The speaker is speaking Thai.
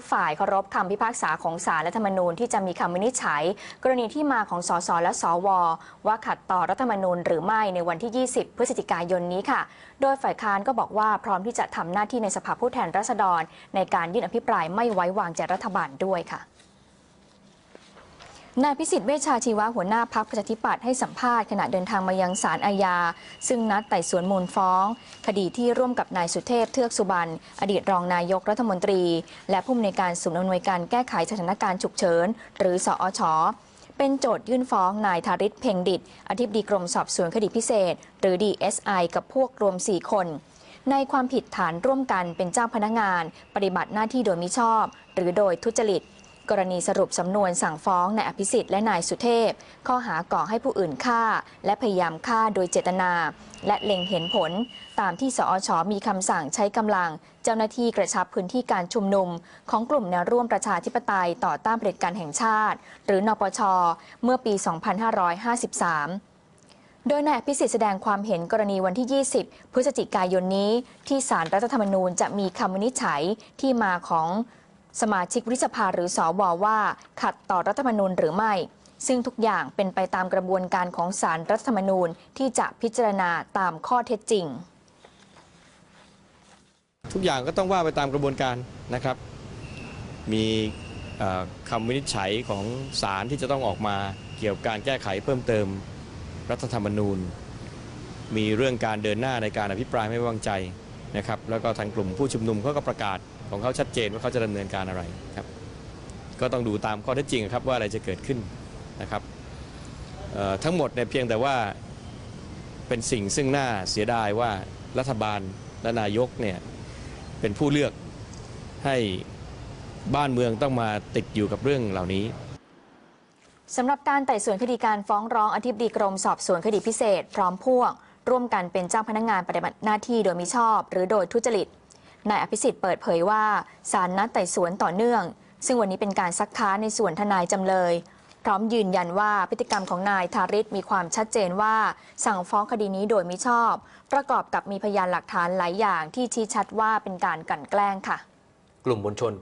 กฝ่ายเคารพคำพิพากษาของศาลรัฐธรรมนูญที่จะมีคำวินิจฉัย กรณีที่มาของสสและสว ว่าขัดต่อรัฐธรรมนูญหรือไม่ในวันที่ 20 พฤศจิกายนนี้ค่ะ โดยฝ่ายค้านก็บอกว่าพร้อมที่จะทำหน้าที่ในสภาผู้แทนราษฎร ในการยื่นอภิปรายไม่ไว้วางใจรัฐบาลด้วยค่ะ นายพิสิทธิ์เวชชาชีวะหัวหน้าพักประชาธิปัตย์ให้สัมภาษณ์ขณะเดินทางมายังศาลอาญา ซึ่งนัดไต่สวนมูลฟ้อง คดีที่ร่วมกับนายสุเทพเทือกสุบรรณอดีตรองนายกรัฐมนตรี และผู้อำนวยการศูนย์อำนวยการแก้ไขสถานการณ์ฉุกเฉิน หรือสอชเป็นโจทยื่นฟ้องนายธาริศเพ่งดิตอธิบดีกรมสอบสวนคดีพิเศษ หรือ DSI กับพวกรวม 4 คน ในความผิดฐานร่วมกันเป็นเจ้าพนักงาน ปฏิบัติหน้าที่โดยมิชอบ หรือโดยทุจริต กรณีสรุปสำนวนสั่งฟ้องนายอภิสิทธิ์และนายสุเทพ ข้อหาก่อให้ผู้อื่นฆ่า และพยายามฆ่าโดยเจตนา และเล็งเห็นผล ตามที่สอชมีคำสั่งใช้กำลัง เจ้าหน้าที่กระชับพื้นที่การชุมนุม ของกลุ่มแนวร่วมประชาธิปไตยต่อต้านเผด็จการแห่งชาติ หรือนปช เมื่อปี 2553โดยนายอภิสิทธิ์แสดงความเห็นกรณีวันที่ 20 พฤศจิกายนนี้ ที่ศาลรัฐธรรมนูญจะมีคำวินิจฉัยที่มาของ สมาชิกวุฒิสภาหรือสอวว่า ขัดต่อรัฐธรรมนูญหรือไม่ ซึ่งทุกอย่างเป็นไปตามกระบวนการของศาลรัฐธรรมนูญที่จะพิจารณาตามข้อเท็จจริง ทุกอย่างก็ต้องว่าไปตามกระบวนการนะครับ มีคำวินิจฉัยของศาลที่จะต้องออกมาเกี่ยวกับการแก้ไขเพิ่มเติมรัฐธรรมนูญ มีเรื่องการเดินหน้าในการอภิปรายไม่ไว้วางใจ นะครับแล้วก็ทางกลุ่มผู้ชุมนุมเขาก็ประกาศของเขาชัดเจนว่าเขาจะดำเนินการอะไรครับก็ต้องดูตามข้อเท็จจริงครับว่าอะไรจะเกิดขึ้นนะครับทั้งหมดเนี่ยเพียงแต่ว่าเป็นสิ่งซึ่งน่าเสียดายว่ารัฐบาลและนายกเนี่ยเป็นผู้เลือกให้บ้านเมืองต้องมาติดอยู่กับเรื่องเหล่านี้สำหรับการไต่สวนคดีการฟ้องร้องอธิบดีกรมสอบสวนคดีพิเศษ พร้อมพวก ร่วมกันเป็นเจ้าพนักงานปฏิบัติหน้าที่โดยมิชอบ หรือโดยทุจริตนายอภิสิทธิ์เปิดเผยว่าศาลนัดไต่สวนต่อเนื่อง ซึ่งวันนี้เป็นการซักค้านในส่วนทนายจำเลย พร้อมยืนยันว่าพฤติกรรมของนายทาริศมีความชัดเจนว่า สั่งฟ้องคดีนี้โดยมิชอบ ประกอบกับมีพยานหลักฐานหลายอย่างที่ชี้ชัดว่าเป็นการกลั่นแกล้งค่ะ กลุ่มมวลชน